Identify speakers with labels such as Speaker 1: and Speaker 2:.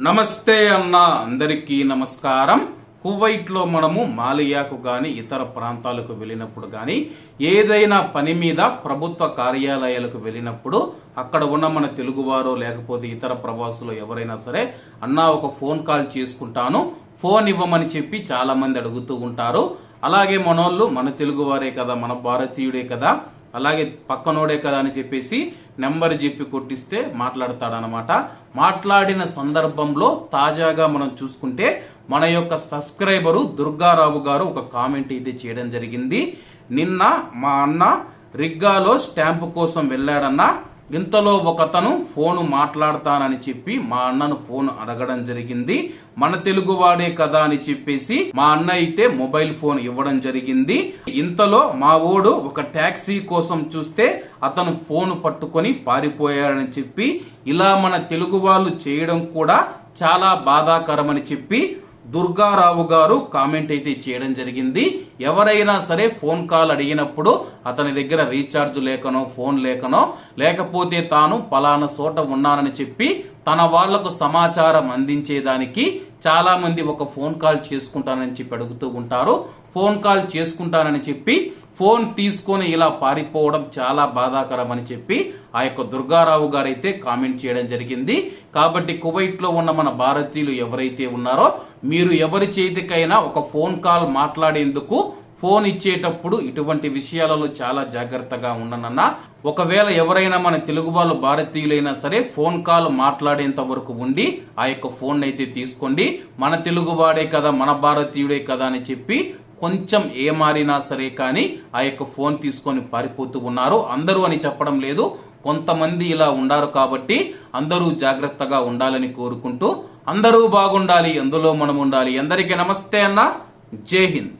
Speaker 1: నమస్తే అన్న అందరికీ నమస్కారం. కువైట్లో మనము మాలియాకు గాని ఇతర ప్రాంతాలకు వెళ్ళినప్పుడు గాని ఏదైనా పని మీద ప్రభుత్వ కార్యాలయాలకు వెళ్ళినప్పుడు అక్కడ ఉన్న మన తెలుగువారు లేకపోతే ఇతర ప్రవాసులు ఎవరైనా సరే అన్నా ఒక ఫోన్ కాల్ చేసుకుంటాను. ఫోన్ ఇవ్వమని చెప్పి చాలా మంది అడుగుతూ ఉంటారు. అలాగే మనోళ్ళు మన తెలుగువారే కదా మన భారతీయుడే కదా అలాగే పక్కనోడే కదా అని చెప్పేసి నెంబర్ చెప్పి కొట్టిస్తే మాట్లాడతాడనమాట మాట్లాడిన సందర్భంలో తాజాగా మనం చూసుకుంటే మన యొక్క సబ్స్క్రైబరు దుర్గారావు గారు ఒక కామెంట్ అయితే చేయడం జరిగింది. నిన్న మా అన్న రిగ్గాలో స్టాంపు కోసం వెళ్ళాడన్నా ఇంతలో ఒకతను ఫోన్ మాట్లాడతానని చెప్పి మా అన్నను ఫోన్ అడగడం జరిగింది. మన తెలుగు వాడే కదా అని చెప్పేసి మా అన్న అయితే మొబైల్ ఫోన్ ఇవ్వడం జరిగింది. ఇంతలో మా ఓడు ఒక టాక్సీ కోసం చూస్తే అతను ఫోన్ పట్టుకొని పారిపోయాడని చెప్పి ఇలా మన తెలుగు వాళ్ళు చేయడం కూడా చాలా బాధాకరమని చెప్పి దుర్గారావు గారు కామెంట్ అయితే చేయడం జరిగింది. ఎవరైనా సరే ఫోన్ కాల్ అడిగినప్పుడు అతని దగ్గర రీఛార్జ్ లేకనో ఫోన్ లేకనో లేకపోతే తాను పలానా చోట ఉన్నానని చెప్పి తన వాళ్ళకు సమాచారం అందించేదానికి చాలా మంది ఒక ఫోన్ కాల్ చేసుకుంటానని చెప్పి అడుగుతూ ఉంటారు. ఫోన్ కాల్ చేసుకుంటానని చెప్పి ఫోన్ తీసుకొని ఇలా పారిపోవడం చాలా బాధాకరం అని చెప్పి ఆ యొక్క దుర్గారావు గారైతే కామెంట్ చేయడం జరిగింది. కాబట్టి కువైట్లో ఉన్న మన భారతీయులు ఎవరైతే ఉన్నారో మీరు ఎవరి చేతికైనా ఒక ఫోన్ కాల్ మాట్లాడేందుకు ఫోన్ ఇచ్చేటప్పుడు ఇటువంటి విషయాలలో చాలా జాగ్రత్తగా ఉండనన్నా ఒకవేళ ఎవరైనా మన తెలుగు వాళ్ళు భారతీయులైనా సరే ఫోన్ కాల్ మాట్లాడేంత వరకు ఉండి ఆ యొక్క ఫోన్ అయితే తీసుకోండి. మన తెలుగు వాడే కదా మన భారతీయుడే కదా అని చెప్పి కొంచెం ఏ మారినా సరే కానీ ఆ యొక్క ఫోన్ తీసుకొని పారిపోతూ ఉన్నారు. అందరూ అని చెప్పడం లేదు. కొంతమంది ఇలా ఉండారు కాబట్టి అందరూ జాగ్రత్తగా ఉండాలని కోరుకుంటూ అందరూ బాగుండాలి అందులో మనం ఉండాలి? అందరికీ నమస్తే అన్న. జై హింద్.